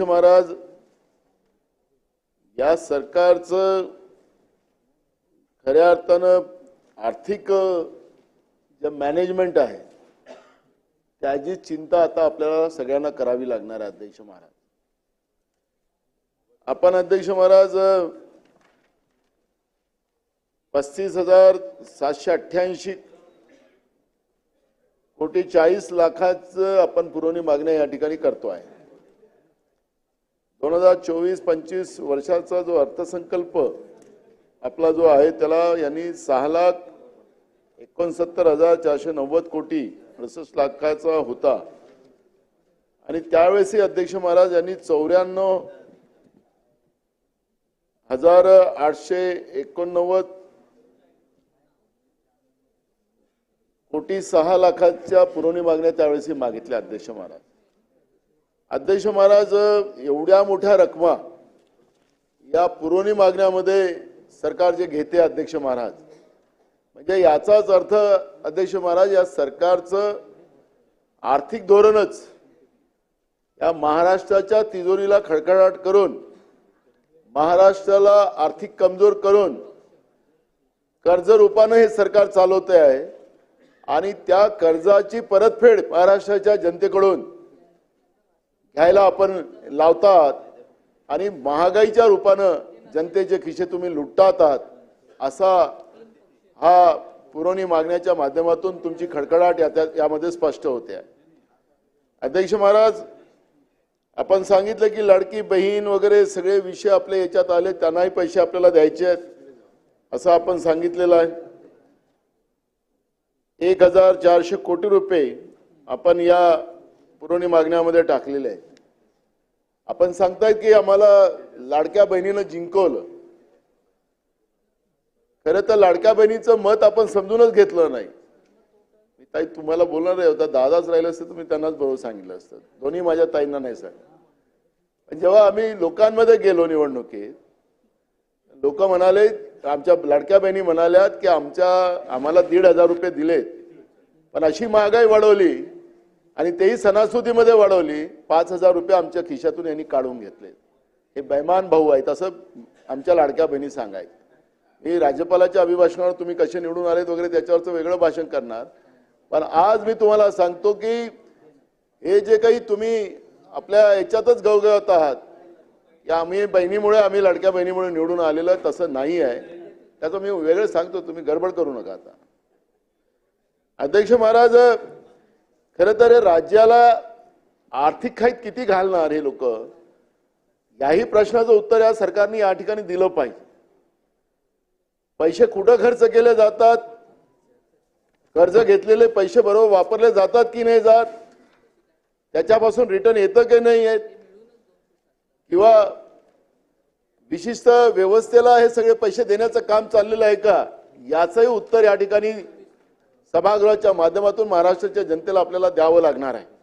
महाराज या सरकारचं खऱ्या अर्थानं आर्थिक जे मॅनेजमेंट आहे त्याची चिंता आता आपल्याला सगळ्यांना करावी लागणार आहे अध्यक्ष महाराज. आपण अध्यक्ष महाराज पस्तीस हजार सातशे अठ्ठ्याऐंशी कोटी चाळीस लाखाचं आपण पुरवणी मागण्या या ठिकाणी करतो आहे. दोन हजार चोवीस पंचवीस वर्षाचा जो अर्थसंकल्प आपला जो आहे त्याला यांनी सहा लाख एकोणसत्तर हजार चारशे नव्वद कोटी अडुसष्ट लाखाचा होता. आणि त्यावेळेसही अध्यक्ष महाराज यांनी चौऱ्याण्णव हजार आठशे एकोणनव्वद कोटी सहा लाखाच्या पुरवणी मागण्या त्यावेळेस मागितल्या अध्यक्ष महाराज. अध्यक्ष महाराज एवढ्या मोठ्या रकमा या पुरवणी मागण्यामध्ये सरकार जे घेते अध्यक्ष महाराज म्हणजे याचाच अर्थ अध्यक्ष महाराज या सरकारचं आर्थिक धोरणच या महाराष्ट्राच्या तिजोरीला खडखडाट करून महाराष्ट्राला आर्थिक कमजोर करून कर्ज रूपानं हे सरकार चालवते आहे आणि त्या कर्जाची परतफेड महाराष्ट्राच्या जनतेकडून घ्यायला आपण लावतात आणि महागाईच्या रूपानं जनतेचे खिसे तुम्ही लुटतात असा हा पुरवणी मागण्याच्या माध्यमातून तुमची खडखडाट या त्या- यामध्ये स्पष्ट होते. अध्यक्ष महाराज आपण सांगितलं की लाडकी बहीण वगैरे सगळे विषय आपले याच्यात आले त्यांनाही पैसे आपल्याला द्यायचे आहेत असं आपण सांगितलेलं आहे. एक हजार चारशे कोटी रुपये आपण या पुरवणी मागण्यामध्ये टाकलेले आहे आपण सांगतायत की आम्हाला लाडक्या बहिणीनं जिंकवलं. खरं तर लाडक्या बहिणीचं मत आपण समजूनच घेतलं नाही. मी ताई तुम्हाला बोलणार नाही होता दादाच राहिलं असतं तर मी त्यांनाच बरोबर सांगितलं असतं. दोन्ही माझ्या ताईंना नाही सांगितलं. जेव्हा आम्ही लोकांमध्ये गेलो निवडणुकीत लोक म्हणाले आमच्या लाडक्या बहिणी म्हणाल्यात की आमच्या आम्हाला दीड हजार रुपये दिलेत. पण अशी महागाई वाढवली आणि तेही सणासुदीमध्ये वाढवली. पाच हजार रुपये आमच्या खिशातून यांनी काढून घेतले. हे बैमान भाऊ आहेत असं आमच्या लाडक्या बहिणी सांगायत मी राज्यपालाच्या अभिभाषणावर तुम्ही कसे निवडून आलेत वगैरे त्याच्यावरचं वेगळं भाषण करणार. पण आज मी तुम्हाला सांगतो की हे जे काही तुम्ही आपल्या याच्यातच गवगवत आहात की आम्ही बहिणीमुळे आम्ही लाडक्या बहिणीमुळे निवडून आलेलं तसं नाही आहे. त्याचं मी वेगळं सांगतो तुम्ही गडबड करू नका आता. अध्यक्ष महाराज खरं तर राज्याला आर्थिक खाईत किती घालणार हे लोक? याही प्रश्नाचं उत्तर या सरकारने या ठिकाणी दिलं पाहिजे. पैसे कुठं खर्च केले जातात? कर्ज घेतलेले पैसे बरोबर वापरले जातात की नाही जात? त्याच्यापासून रिटर्न येतं की नाही येत? किंवा विशिष्ट व्यवस्थेला हे सगळे पैसे देण्याचं काम चाललेलं आहे का? याचंही उत्तर या ठिकाणी सभागृहाच्या माध्यमातून महाराष्ट्राच्या जनतेला आपल्याला द्यावं लागणार आहे.